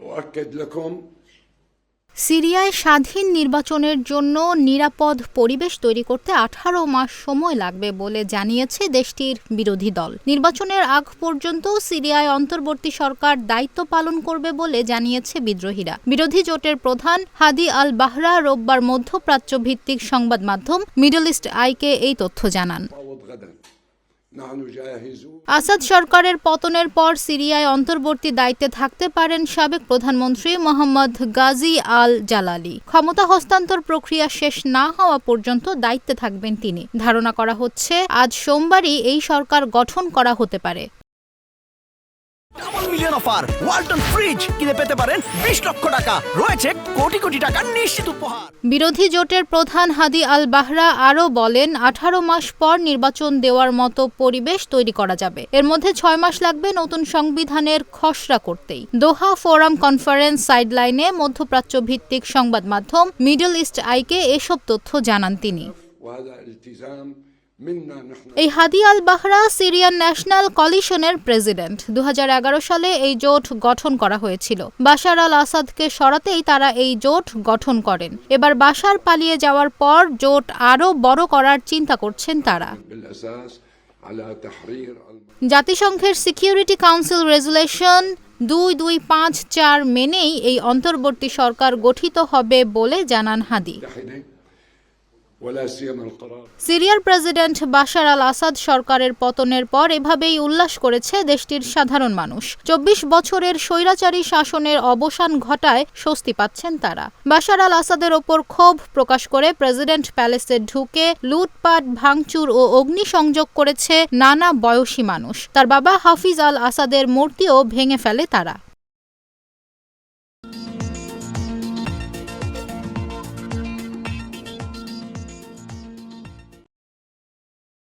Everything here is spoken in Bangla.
أؤكد لكم সিরিয়ায় স্বাধীন নির্বাচনের জন্য নিরাপদ পরিবেশ তৈরি করতে আঠারো মাস সময় লাগবে বলে জানিয়েছে দেশটির বিরোধী দল নির্বাচনের আগ পর্যন্ত সিরিয়ায় অন্তর্বর্তী সরকার দায়িত্ব পালন করবে বলে জানিয়েছে বিদ্রোহীরা বিরোধী জোটের প্রধান হাদি আল বাহরা রোববার মধ্যপ্রাচ্য ভিত্তিক সংবাদ মাধ্যম মিডল ইস্ট আইকে এই তথ্য জানান আসাদ সরকারের পতনের পর সিরিয়ায় অন্তর্বর্তী দায়িত্বে থাকতে পারেন সাবেক প্রধানমন্ত্রী মোহাম্মদ গাজী আল জালালি। ক্ষমতা হস্তান্তর প্রক্রিয়া শেষ না হওয়া পর্যন্ত দায়িত্বে থাকবেন তিনি। ধারণা করা হচ্ছে, আজ সোমবারই এই সরকার গঠন করা হতে পারে। Double million offer Walton fridge কিনে পেতে পারেন বিশ লক্ষ টাকা। রয়েছে কোটি কোটি টাকার নিশ্চিত উপহার। বিরোধী জোটের প্রধান হাদি আল বাহরা আরও বলেন আঠারো মাস পর নির্বাচন দেওয়ার মতো পরিবেশ তৈরি করা যাবে। এর মধ্যে ছয় মাস লাগবে নতুন সংবিধানের খসড়া করতেই। দোহা ফোরাম কনফারেন্স সাইডলাইনে মধ্যপ্রাচ্য ভিত্তিক সংবাদ মাধ্যম মিডল ইস্ট আইকে এসব তথ্য জানান তিনি। এই Hadi al Bahra Syrian National কলিশনের president. দু হাজার এগারো সালে এই জোট গঠন করা হয়েছিল। বাশার আল আসাদকে সরাতেই তারা এই জোট গঠন করেন। এবার বাশার পালিয়ে যাওয়ার পর জোট আরও বড় করার চিন্তা করছেন তারা। জাতিসংঘের সিকিউরিটি কাউন্সিল রেজুলেশন দুই দুই পাঁচ চার মেনেই এই অন্তর্বর্তী সরকার গঠিত হবে বলে জানান হাদি। সিরিয়ার প্রেসিডেন্ট বাশার আল আসাদ সরকারের পতনের পর এভাবেই উল্লাস করেছে দেশটির সাধারণ মানুষ। চব্বিশ বছরের স্বৈরাচারী শাসনের অবসান ঘটায় স্বস্তি পাচ্ছেন তারা। বাশার আল আসাদের ওপর ক্ষোভ প্রকাশ করে প্রেসিডেন্ট প্যালেসে ঢুকে লুটপাট, ভাঙচুর ও অগ্নিসংযোগ করেছে নানা বয়সী মানুষ। তার বাবা হাফিজ আল আসাদের মূর্তিও ভেঙে ফেলে তারা।